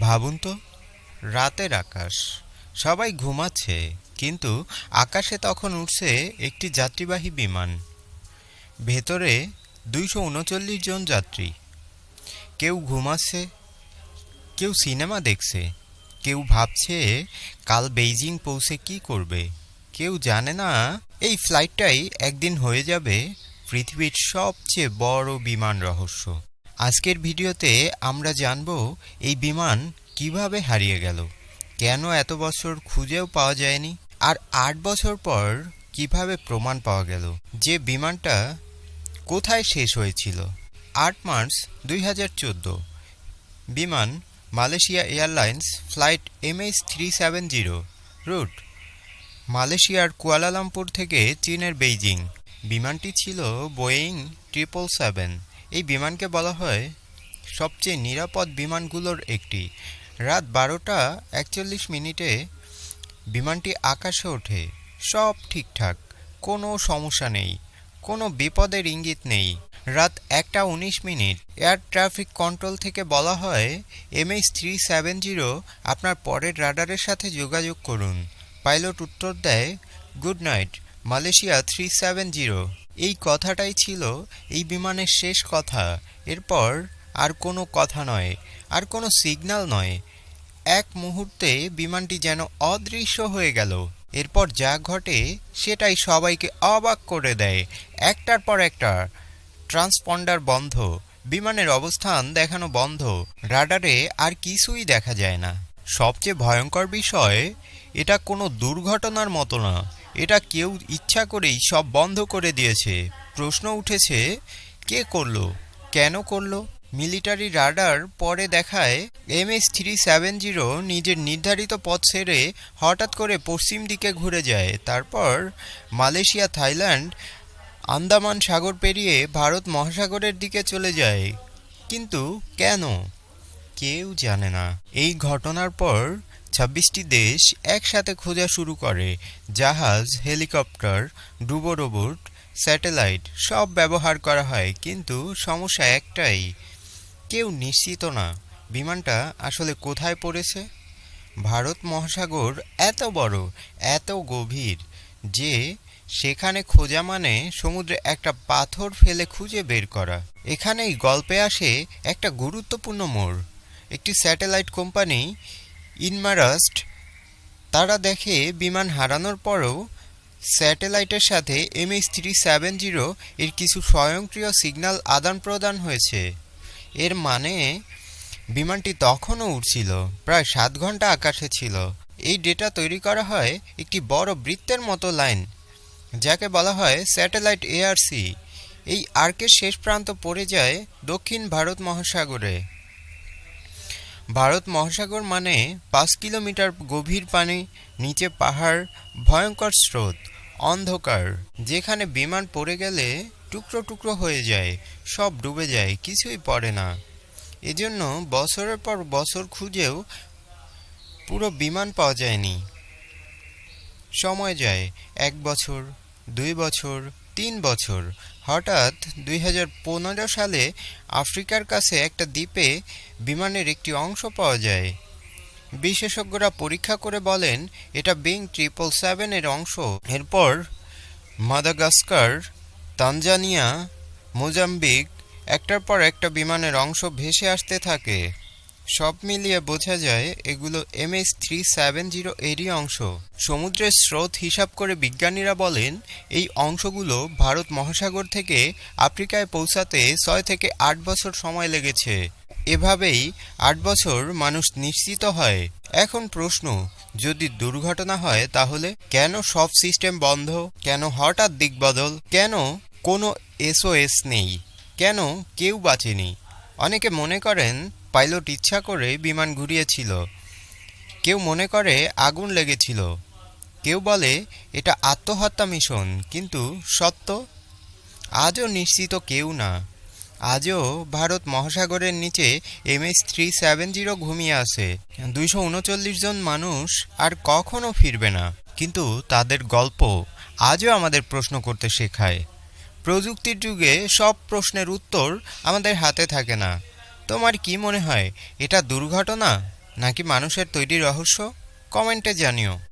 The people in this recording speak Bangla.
ভাবুন তো, রাতের আকাশ, সবাই ঘুমাচ্ছে, কিন্তু আকাশে তখন উঠছে একটি যাত্রীবাহী বিমান। ভেতরে দুইশো উনচল্লিশ জন যাত্রী। কেউ ঘুমাচ্ছে, কেউ সিনেমা দেখছে, কেউ ভাবছে কাল বেইজিং পৌঁছে কি করবে, কেউ জানে না এই ফ্লাইটটাই একদিন হয়ে যাবে পৃথিবীর সবচেয়ে বড় বিমান রহস্য। আজকের ভিডিওতে আমরা জানব এই বিমান কীভাবে হারিয়ে গেল। কেন এত বছর খুঁজেও পাওয়া যায়নি? আর আট বছর পর কীভাবে প্রমাণ পাওয়া গেল যে বিমানটা কোথায় শেষ হয়েছিল? আট মার্চ দুই হাজার চোদ্দ, বিমান Malaysia airlines flight MH three seven zero, root মালয়েশিয়ার কুয়ালালামপুর থেকে চীনের বেইজিং। বিমানটি ছিল বোয়িং ট্রিপল সেভেন। এই বিমানকে বলা হয় সবচেয়ে নিরাপদ বিমানগুলোর একটি। রাত বারোটা একচল্লিশ মিনিটে বিমানটি আকাশে ওঠে। সব ঠিকঠাক, কোনো সমস্যা নেই, কোনো বিপদের ইঙ্গিত নেই। রাত একটা উনিশ মিনিট, এয়ার ট্রাফিক কন্ট্রোল থেকে বলা হয় এমএইচ থ্রি সেভেন জিরো আপনার পরের রাডারের সাথে যোগাযোগ করুন। পাইলট উত্তর দেয়, good night, Malaysia three seven zero. এই কথাটাই ছিল এই বিমানের শেষ কথা। এরপর আর কোনো কথা নয়, আর কোনো সিগন্যাল নয়। এক মুহূর্তে বিমানটি যেন অদৃশ্য হয়ে গেল। এরপর যা ঘটে সেটাই সবাইকে অবাক করে দেয়। একটার পর একটা ট্রান্সপন্ডার বন্ধ, বিমানের অবস্থান দেখানো বন্ধ, রাডারে আর কিছুই দেখা যায় না। সবচেয়ে ভয়ঙ্কর বিষয়, এটা কোনো দুর্ঘটনার মতো না। এটা কেউ ইচ্ছা করেই সব বন্ধ করে দিয়েছে। প্রশ্ন উঠেছে, কে করল? কেন করল? মিলিটারি রাডার পরে দেখায় এমএস থ্রি সেভেন জিরো নিজের নির্ধারিত পথ ছেড়ে হঠাৎ করে পশ্চিম দিকে ঘুরে যায়। তারপর মালয়েশিয়া, থাইল্যান্ড, আন্দামান সাগর পেরিয়ে ভারত মহাসাগরের দিকে চলে যায়। কিন্তু কেন? কেউ জানে না। এই ঘটনার পর ছাব্বিশটি দেশ একসাথে খোঁজা শুরু করে। জাহাজ, হেলিকপ্টার ডুবো রোবট স্যাটেলাইট সব ব্যবহার করা হয়, কিন্তু সমস্যা একটাই, কেউ নিশ্চিত না, বিমানটা আসলে কোথায় পড়েছে? ভারত মহাসাগর এত বড়, এত গভীর, যে সেখানে খোঁজা মানে সমুদ্রে একটা পাথর ফেলে খুঁজে বের করা। এখানেই গল্পে আসে একটা গুরুত্বপূর্ণ মোড়। একটি স্যাটেলাইট কোম্পানি ইনমারাস্ট, তারা দেখে বিমান হারানোর পরও স্যাটেলাইটের সাথে এমএইচ থ্রি সেভেন জিরো এর কিছু স্বয়ংক্রিয় সিগন্যাল আদান প্রদান হয়েছে। এর মানে বিমানটি তখনও উঠছিল প্রায় সাত ঘণ্টা আকাশে ছিল। এই ডেটা তৈরি করা হয় একটি বড় বৃত্তের মতো লাইন, যাকে বলা হয় স্যাটেলাইট এআরসি এই আর্কের শেষ প্রান্ত পড়ে যায় দক্ষিণ ভারত মহাসাগরে। ভারত মহাসাগর মানে পাঁচ কিলোমিটার গভীর পানি, নিচে পাহাড়, ভয়ঙ্কর স্রোত, অন্ধকার, যেখানে বিমান পড়ে গেলে টুকরো টুকরো হয়ে যায়, সব ডুবে যায়, কিছুই পড়ে না। এজন্য বছরের পর বছর খুঁজেও পুরো বিমান পাওয়া যায়নি। সময় যায়, এক বছর, দুই বছর, তিন বছর হঠাৎ দুই হাজার পনেরো সালে আফ্রিকার কাছে একটা দ্বীপে বিমানের একটি অংশ পাওয়া যায়। বিশেষজ্ঞরা পরীক্ষা করে বলেন, এটা বিং ট্রিপল সেভেনের অংশ। এরপর মাদাগাস্কার, তানজানিয়া, মোজাম্বিক, একটার পর একটা বিমানের অংশ ভেসে আসতে থাকে। সব মিলিয়ে বোঝা যায়, এগুলো M S three seven zero এরই অংশ। সমুদ্রের স্রোত হিসাব করে বিজ্ঞানীরা বলেন, এই অংশগুলো ভারত মহাসাগর থেকে আফ্রিকায় পৌঁছাতে ছয় থেকে আট বছর সময় লেগেছে। এভাবেই আট বছর মানুষ নিশ্চিত হয়। এখন প্রশ্ন, যদি দুর্ঘটনা হয় তাহলে কেন সব সিস্টেম বন্ধ? কেন হঠাৎ দিকবদল কেন কোনো এসওএস নেই? কেন কেউ বাঁচেনি? অনেকে মনে করেন পাইলট ইচ্ছা করে বিমান ঘুরিয়েছিল। কেউ মনে করে আগুন লেগেছিল। কেউ বলে, এটা আত্মহত্যা মিশন। কিন্তু সত্য, আজও নিশ্চিত কেউ না। আজও ভারত মহাসাগরের নিচে এমএস থ্রি সেভেন জিরো ঘুমিয়ে আছে। দুইশো উনচল্লিশ জন মানুষ আর কখনো ফিরবে না। কিন্তু তাদের গল্প আজও আমাদের প্রশ্ন করতে শেখায়। প্রযুক্তির যুগে সব প্রশ্নের উত্তর আমাদের হাতে থাকে না। তোমার কি মনে হয় এটা দুর্ঘটনা নাকি মানুষের তৈরি রহস্য? কমেন্টে জানিও।